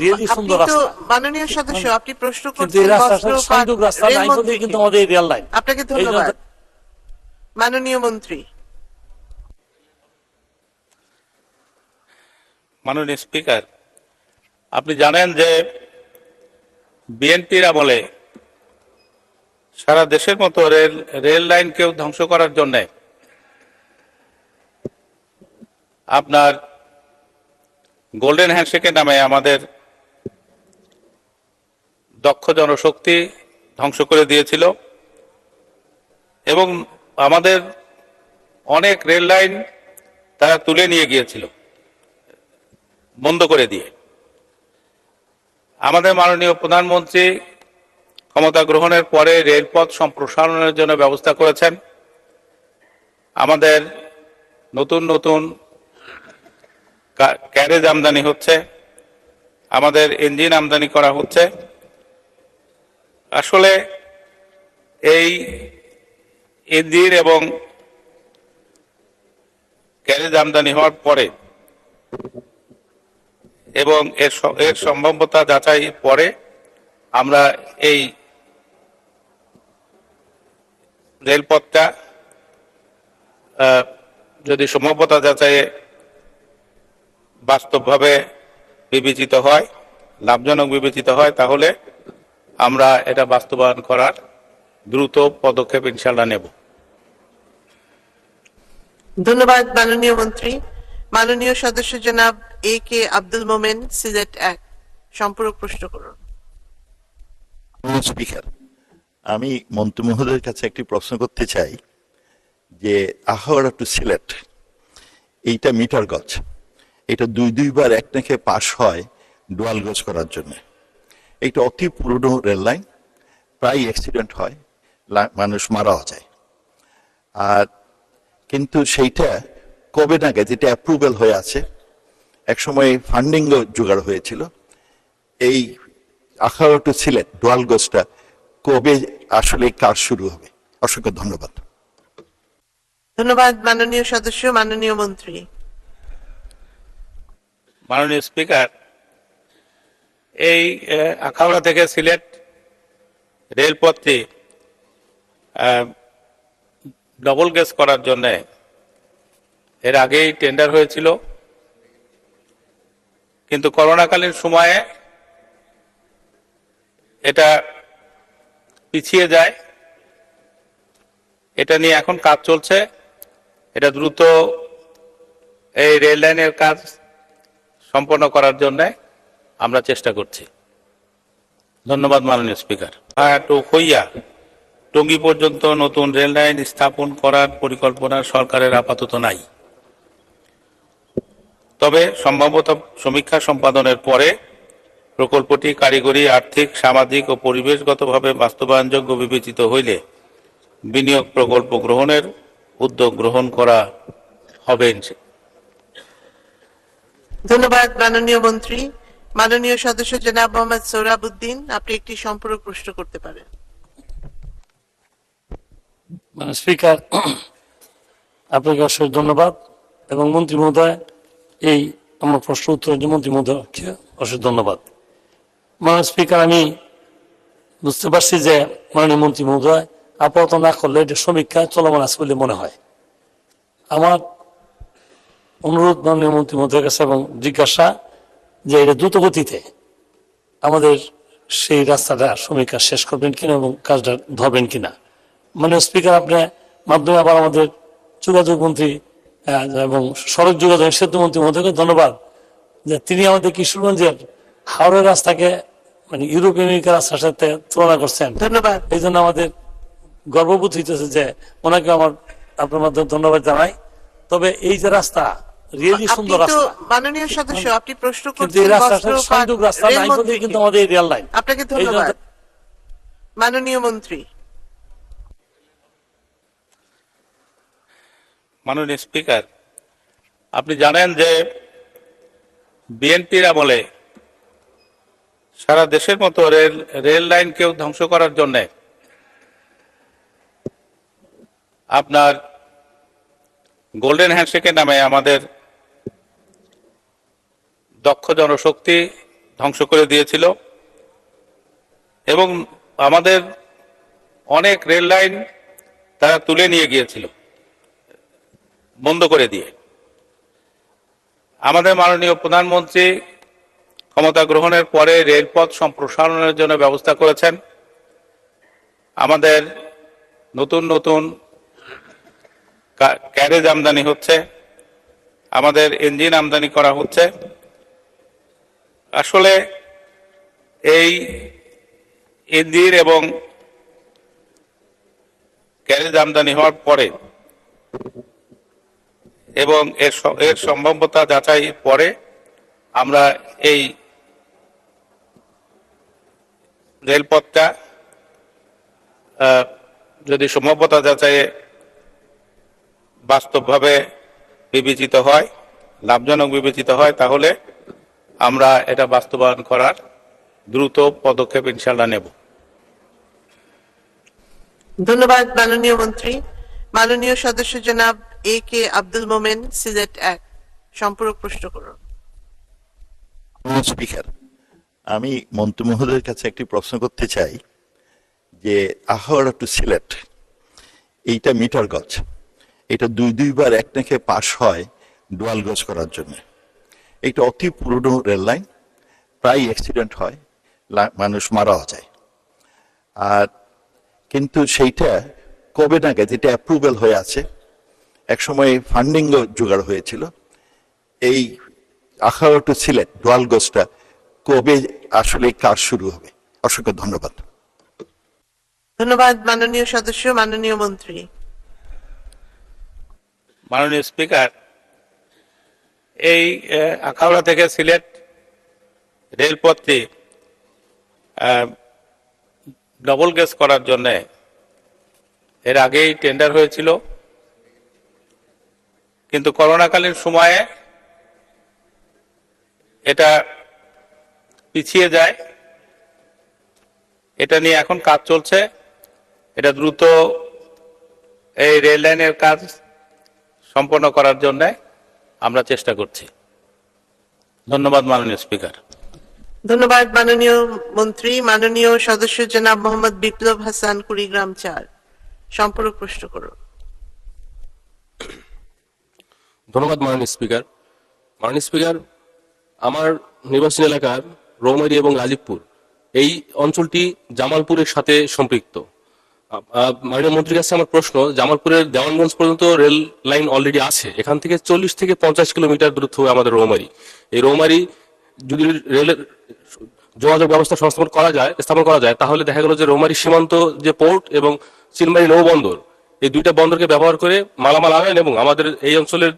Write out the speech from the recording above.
Really আপনি সুন্দর রাস্তা। মাননীয় সদস্য আপনি প্রশ্ন কিন্তু এই রাস্তাটা সংযোগ রাস্তা বলেই কিন্তু আমাদের রেল লাইন। আপনাকে ধন্যবাদ। মাননীয় মন্ত্রী। মাননীয় স্পিকার আপনি জানেন যে বিএনপির আমলে সারা দেশের মতো রেল রেল লাইন লাইনকেও ধ্বংস করার জন্য আপনার গোল্ডেন হ্যান্ডশেকের নামে আমাদের দক্ষ জনশক্তি ধ্বংস করে দিয়েছিল। এবং আমাদের অনেক রেল লাইন তারা তুলে নিয়ে গিয়েছিল, বন্ধ করে দিয়ে। আমাদের মাননীয় প্রধানমন্ত্রী ক্ষমতা গ্রহণের পরে রেলপথ সম্প্রসারণের জন্য ব্যবস্থা করেছেন। আমাদের নতুন নতুন ক্যারেজ আমদানি হচ্ছে। আমাদের ইঞ্জিন আমদানি করা হচ্ছে। আসলে এই ইঞ্জিন এবং ক্যারেজ আমদানি হওয়ার পরে এবং এর এর সম্ভাব্যতা যাচাই পরে আমরা এই রেলপথটা যদি সম্ভাব্যতা যাচাইয়ে বাস্তবভাবে বিবেচিত হয়, লাভজনক বিবেচিত হয়, তাহলে আমরা এটা বাস্তবায়ন করার দ্রুত পদক্ষেপ ইনশাল্লাহ নেব। ধন্যবাদ মাননীয় মন্ত্রী। মাননীয় সদস্য জনাব এ কে আব্দুল মোমেন সিলেট এক। সম্পূরক প্রশ্ন করুন। স্পিকার আমি মন্ত্রী মহোদয়ের কাছে একটি প্রশ্ন করতে চাই যে আহরা টু সিলেট এইটা মিটার গজ। এটা দুই দুইবার এক নাকে পাশ হয় ডুয়াল গজ করার জন্য। এটা অতি পুরনো রেল লাইন প্রায় অ্যাক্সিডেন্ট হয় মানুষ মারাও যায়। আর কিন্তু সেইটা কবে নাগাদ যেটা অ্যাপ্রুভেল হয়ে আছে একসময় ফান্ডিংও জোগাড় হয়েছিল। এই আখাড়া টু সিলেট ডোয়াল গোসটা কবে আসলে কাজ শুরু হবে? অসংখ্য ধন্যবাদ। ধন্যবাদ মাননীয় সদস্য মাননীয় মন্ত্রী। মাননীয় স্পিকার এই আখাউড়া থেকে সিলেট রেলপথটি ডবল গেজ করার জন্য। এর আগেই টেন্ডার হয়েছিল। কিন্তু করোনাকালীন সময়ে এটা পিছিয়ে যায়। এটা নিয়ে এখন কাজ চলছে। এটা দ্রুত এই রেল লাইনের কাজ সম্পন্ন করার জন্য। আমরা চেষ্টা করছি। ধন্যবাদ মাননীয় স্পিকার। হইয়া টঙ্গী পর্যন্ত নতুন রেল লাইন স্থাপন করার পরিকল্পনা সরকারের আপাতত নাই। তবে সম্ভাব্যত সমীক্ষা সম্পাদনের পরে প্রকল্পটি কারিগরি, আর্থিক, সামাজিক ও পরিবেশগতভাবে বাস্তবায়নযোগ্য বিবেচিত হইলে বিনিয়োগ প্রকল্প গ্রহণের উদ্যোগ গ্রহণ করা হবে ধন্যবাদ মাননীয় মন্ত্রী। মাননীয় সদস্য জনাব মোহাম্মদ সোহরাবুদ্দিন আপনি একটি সম্পূরক প্রশ্ন করতে পারেন। স্পিকার, আপনাকে অশেষ ধন্যবাদ এবং মন্ত্রী মহোদয়, এই আমার প্রশ্ন উত্তরের জন্য মন্ত্রী মহোদয়কে অশেষ ধন্যবাদ। মাননীয় স্পিকার, আমি বুঝতে পারছি যে মাননীয় মন্ত্রী মহোদয়, আপাতত না করলে এটা সমীক্ষা চলমান আছে বলে মনে হয়। আমার অনুরোধ মাননীয় মন্ত্রী মহোদয়ের কাছে এবং জিজ্ঞাসা যে এটা দ্রুত গতিতে আমাদের সেই রাস্তাটা সমীক্ষা শেষ করবেন কিনা এবং কাজটা ধরবেন কিনা। মানে স্পিকার আপনার মাধ্যমে আবার আমাদের যোগাযোগ মন্ত্রী এবং সড়ক যোগাযোগ সেতু মন্ত্রী মহোদয়কে ধন্যবাদ যে তিনি আমাদের কিশোরগঞ্জের হাওড়ের রাস্তাকে মানে ইউরোপিয়ান ইউনিয়নের রাস্তার সাথে তুলনা করছেন। ধন্যবাদ। এই জন্য আমাদের গর্ববোধ হইতেছে যে ওনাকে আমার আপনার মাধ্যমে ধন্যবাদ জানাই। তবে এই যে রাস্তা রিয়েলি আপনি সুন্দর রাস্তা। মাননীয় সদস্য আপনি প্রশ্ন কিন্তু করছেন এই রাস্তাটা সংযোগ রাস্তা নাই বলেই কিন্তু আমাদের রেল লাইন। আপনাকে ধন্যবাদ। মাননীয় মন্ত্রী। মাননীয় স্পিকার আপনি জানেন যে বিএনপির আমলে সারা দেশের মতো রেল রেল লাইন লাইনকেও ধ্বংস করার জন্য আপনার গোল্ডেন হ্যান্ডশেকের নামে আমাদের দক্ষ জনশক্তি ধ্বংস করে দিয়েছিল। এবং আমাদের অনেক রেল লাইন তারা তুলে নিয়ে গিয়েছিল, বন্ধ করে দিয়ে। আমাদের মাননীয় প্রধানমন্ত্রী ক্ষমতা গ্রহণের পরে রেলপথ সম্প্রসারণের জন্য ব্যবস্থা করেছেন। আমাদের নতুন নতুন ক্যারেজ আমদানি হচ্ছে। আমাদের ইঞ্জিন আমদানি করা হচ্ছে। আসলে এই ইঞ্জিন এবং ক্যারেজ আমদানি হওয়ার পরে এবং এর এর সম্ভাব্যতা যাচাই পরে আমরা এই রেলপথটা যদি সম্ভাব্যতা যাচাইয়ে বাস্তবভাবে বিবেচিত হয়, লাভজনক বিবেচিত হয়, তাহলে আমরা এটা বাস্তবায়ন করার দ্রুত পদক্ষেপ ইনশাল্লাহ নেব। ধন্যবাদ মাননীয় মন্ত্রী। মাননীয় সদস্য জনাব এ কে আব্দুল মোমেন সিলেট এক। সম্পূরক প্রশ্ন করুন। স্পিকার আমি মন্ত্রী মহোদয়ের কাছে একটি প্রশ্ন করতে চাই যে আহড়া টু সিলেট এইটা মিটার গজ। এটা দুই দুইবার এক নাকে পাশ হয় ডুয়াল গজ করার জন্য। এটা অতি পুরনো রেল লাইন প্রায় অ্যাক্সিডেন্ট হয় লা- মানুষ মারাও যায়। আর কিন্তু সেইটা কবে নাগাদ এটা অ্যাপ্রুভেল হয়ে আছে একসময় ফান্ডিংও জোগাড় হয়েছিল। এই আখাড়া টু সিলেট ডোয়ালগোসটা কবে আসলে কাজ শুরু হবে? অসংখ্য ধন্যবাদ। ধন্যবাদ মাননীয় সদস্য মাননীয় মন্ত্রী। মাননীয় স্পিকার এই আখাউড়া থেকে সিলেট রেলপথটি ডবল গেজ করার জন্য এর আগেই টেন্ডার হয়েছিল। কিন্তু করোনাকালীন সময়ে এটা পিছিয়ে যায়। এটা নিয়ে এখন কাজ চলছে। এটা দ্রুত এই রেল লাইনের কাজ সম্পন্ন করার জন্য। আমরা চেষ্টা করছি। ধন্যবাদ মাননীয় স্পিকার। ধন্যবাদ মাননীয় মন্ত্রী মাননীয় সদস্য জনাব মোহাম্মদ বিপ্লব হাসান কুড়িগ্রাম চার। সম্পূরক প্রশ্ন করুন ধন্যবাদ মাননীয় স্পিকার। মাননীয় স্পিকার আমার নির্বাচনী এলাকার রৌমারি এবং রাজীবপুর এই অঞ্চলটি জামালপুরের সাথে সম্পৃক্ত। মাননীয় মন্ত্রীর কাছে আমার প্রশ্ন, জামালপুরের দেওয়ানগঞ্জ পর্যন্ত রেল লাইন অলরেডি আছে। এখান থেকে চল্লিশ থেকে পঞ্চাশ কিলোমিটার দূরত্ব আমাদের রৌমারি। এই রৌমারি যদি রেলের যোগাযোগ ব্যবস্থা সংস্থাপন করা যায়, স্থাপন করা যায়, তাহলে দেখা গেল যে রৌমারি সীমান্ত যে পোর্ট এবং চিলমারি নৌবন্দর এই দুইটা বন্দরকে ব্যবহার করে মালামাল আনেন এবং আমাদের এই অঞ্চলের